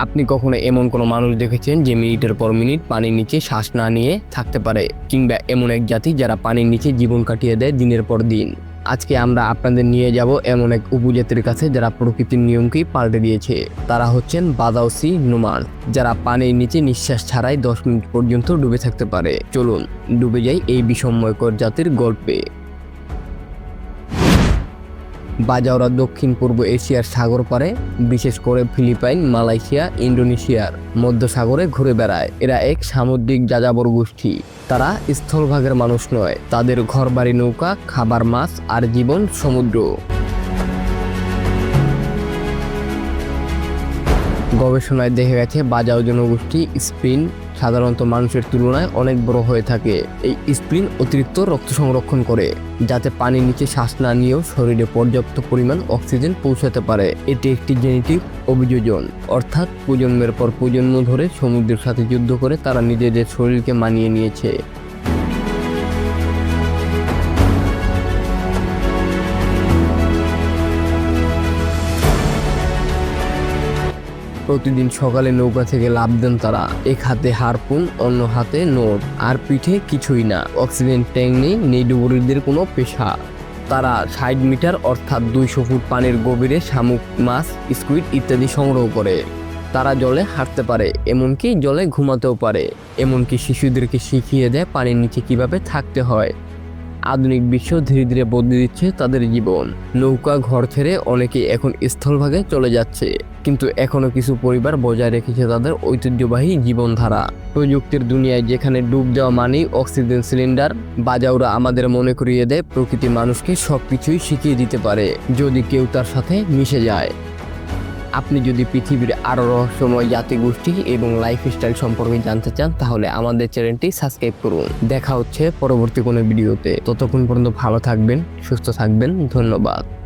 আপনি কখনো এমন কোনো মানুষ দেখেছেন যে মিনিটের পর মিনিট পানির নিচে শ্বাস না নিয়ে থাকতে পারে? কিংবা এমন এক জাতি যারা পানির নিচে জীবন কাটিয়ে দেয় দিনের পর দিন? আজকে আমরা আপনাদের নিয়ে যাব এমন এক উপজাতির কাছে যারা প্রকৃতির নিয়মকেই পাল্টে দিয়েছে। তারা হচ্ছেন বাদাউসি নুমান, যারা পানির নিচে নিঃশ্বাস ছাড়াই দশ মিনিট পর্যন্ত ডুবে থাকতে পারে। চলুন, ডুবে যাই এই বিষময়কর জাতির গল্পে। বাজাওরা দক্ষিণ পূর্ব এশিয়ার সাগর পারে বিশেষ করে ফিলিপাইন, মালয়েশিয়া, ইন্দোনেশিয়ার মধ্য সাগরে ঘুরে বেড়ায়। এরা এক সামুদ্রিক যাযাবর গোষ্ঠী। তারা স্থলভাগের মানুষ নয়, তাদের ঘরবাড়ি নৌকা, খাবার মাছ আর জীবন সমুদ্র। গবেষণায় দেখা গেছে, বাজাও জনগোষ্ঠী স্পিন সাধারণত মানুষের তুলনায় অনেক বড় হয়ে থাকে। এই স্প্রিন অতিরিক্ত রক্ত সংরক্ষণ করে, যাতে পানির নিচে শ্বাস না নিয়েও শরীরে পর্যাপ্ত পরিমাণ অক্সিজেন পৌঁছাতে পারে। এটি একটি জেনেটিক অভিযোজন, অর্থাৎ প্রজন্মের পর প্রজন্ম ধরে সমুদ্রের সাথে যুদ্ধ করে তারা নিজেদের শরীরকে মানিয়ে নিয়েছে। প্রতিদিন সকালে নৌকা থেকে লাভ দেন তারা। এক হাতে হারপুন অন্য হাতে নোট। আর পিঠে কিছুই না। অক্সিজেন ট্যাঙ্ক নেই নেই ডুবুরিদের কোনো পেশা। তারা ষাট মিটার, অর্থাৎ দুইশো ফুট পানির গভীরে শামুক, মাছ, স্কুইড ইত্যাদি সংগ্রহ করে। তারা জলে হাঁটতে পারে, এমনকি জলে ঘুমাতেও পারে। এমনকি শিশুদেরকে শিখিয়ে দেয় পানির নিচে কীভাবে থাকতে হয়। আধুনিক বিশ্ব ধীরে ধীরে বদলে দিচ্ছে তাদের জীবন। নৌকা ঘর ছেড়ে অনেকে এখন স্থলভাগে চলে যাচ্ছে, কিন্তু এখনও কিছু পরিবার বজায় রেখেছে তাদের ঐতিহ্যবাহী জীবনধারা। প্রযুক্তির দুনিয়ায় যেখানে ডুব দেওয়া মানেই অক্সিজেন সিলিন্ডার, বাজাওরা আমাদের মনে করিয়ে দেয় প্রকৃতি মানুষকে সবকিছুই শিখিয়ে দিতে পারে, যদি কেউ তার সাথে মিশে যায়। আপনি যদি পৃথিবীর আরও রহস্যময় জাতিগোষ্ঠী এবং লাইফস্টাইল সম্পর্কে জানতে চান, তাহলে আমাদের চ্যানেলটি সাবস্ক্রাইব করুন। দেখা হচ্ছে পরবর্তী কোনো ভিডিওতে। ততক্ষণ পর্যন্ত ভালো থাকবেন, সুস্থ থাকবেন। ধন্যবাদ।